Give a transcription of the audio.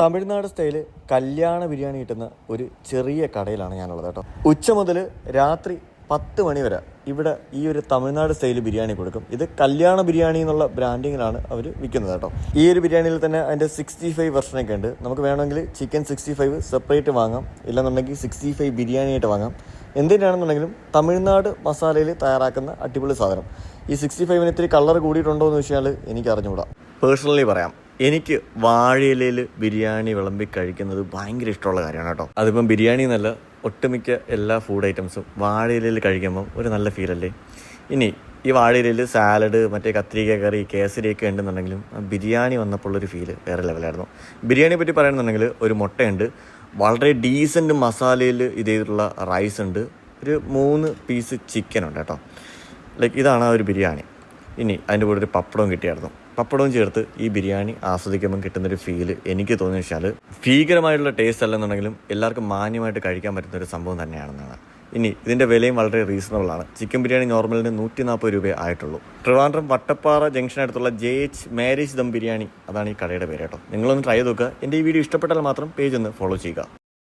Tamil Nadu style കല്യാണ ബിരിയാണി കിട്ടുന്ന ഒരു ചെറിയ കടയിലാണ് ഞാനുള്ളത് കേട്ടോ. ഉച്ച മുതൽ രാത്രി പത്ത് മണി വരെ ഇവിടെ ഈ ഒരു തമിഴ്നാട് സ്റ്റൈൽ ബിരിയാണി കൊടുക്കും. ഇത് കല്യാണ ബിരിയാണി എന്നുള്ള ബ്രാൻഡിങ്ങിലാണ് അവർ വിൽക്കുന്നത് കേട്ടോ. ഈ ഒരു ബിരിയാണിയിൽ തന്നെ അതിന്റെ സിക്സ്റ്റി ഫൈവ് വെർഷനൊക്കെ ഉണ്ട്. നമുക്ക് വേണമെങ്കിൽ ചിക്കൻ സിക്സ്റ്റി ഫൈവ് സെപ്പറേറ്റ് വാങ്ങാം. ഇല്ലെന്നുണ്ടെങ്കിൽ സിക്സ്റ്റി ഫൈവ് ബിരിയാണി ആയിട്ട് വാങ്ങാം. എന്തിനാണെന്നുണ്ടെങ്കിലും തമിഴ്നാട് മസാലയിൽ തയ്യാറാക്കുന്ന അടിപൊളി സാധനം. ഈ സിക്സ്റ്റി ഫൈവിന് ഇത്തിരി കളർ കൂടിയിട്ടുണ്ടോ എന്ന് വെച്ചാൽ എനിക്ക് അറിഞ്ഞുകൂടാ പേഴ്സണലി പറയാം. എനിക്ക് വാഴയിലയിൽ ബിരിയാണി വിളമ്പി കഴിക്കുന്നത് ഭയങ്കര ഇഷ്ടമുള്ള കാര്യമാണ് കേട്ടോ. അതിപ്പം ബിരിയാണി എന്നല്ല ഒട്ടുമിക്ക എല്ലാ ഫുഡ് ഐറ്റംസും വാഴയിലയിൽ കഴിക്കുമ്പം ഒരു നല്ല ഫീലല്ലേ ഇനി ഈ വാഴയിലയിൽ സാലഡ് മറ്റേ കത്തിരിക്ക കറി കേസരിയൊക്കെ ഉണ്ടെന്നുണ്ടെങ്കിലും ബിരിയാണി വന്നപ്പോൾ ഒരു ഫീൽ വേറെ ലെവലായിരുന്നു ബിരിയാണിയെ പറ്റി പറയുന്നുണ്ടെങ്കിൽ ഒരു മുട്ടയുണ്ട് വളരെ ഡീസന്റ് മസാലയിൽ ഇത് ചെയ്തിട്ടുള്ള റൈസ് ഉണ്ട് ഒരു മൂന്ന് പീസ് ചിക്കൻ ഉണ്ട് കേട്ടോ. ലൈക്ക് ഇതാണ് ആ ഒരു ബിരിയാണി. ഇനി അതിന്റെ കൂടെ ഒരു പപ്പടവും കിട്ടിയായിരുന്നു. പപ്പടവും ചേർത്ത് ഈ ബിരിയാണി ആസ്വദിക്കുമ്പോൾ കിട്ടുന്നൊരു ഫീൽ എനിക്ക് തോന്നിയ വെച്ചാൽ ഭീകരമായിട്ടുള്ള ടേസ്റ്റ് അല്ലെന്നുണ്ടെങ്കിലും എല്ലാവർക്കും മാന്യമായിട്ട് കഴിക്കാൻ പറ്റുന്ന ഒരു സംഭവം തന്നെയാണെന്നാണ്. ഇനി ഇതിന്റെ വിലയും വളരെ റീസണബിൾ ആണ്. ചിക്കൻ ബിരിയാണി നോർമലിന് നൂറ്റി നാൽപ്പത് രൂപ ആയിട്ടുള്ളൂ. Trivandrum Vattappara ജംഗ്ഷനടുത്തുള്ള J H marriage dum biryani. അതാണ് ഈ കടയുടെ പേര് കേട്ടോ. നിങ്ങളൊന്ന് ട്രൈ ചെയ്ത് നോക്കുക. എന്റെ ഈ വീഡിയോ ഇഷ്ടപ്പെട്ടാൽ മാത്രം പേജ് ഒന്ന് ഫോളോ ചെയ്യുക.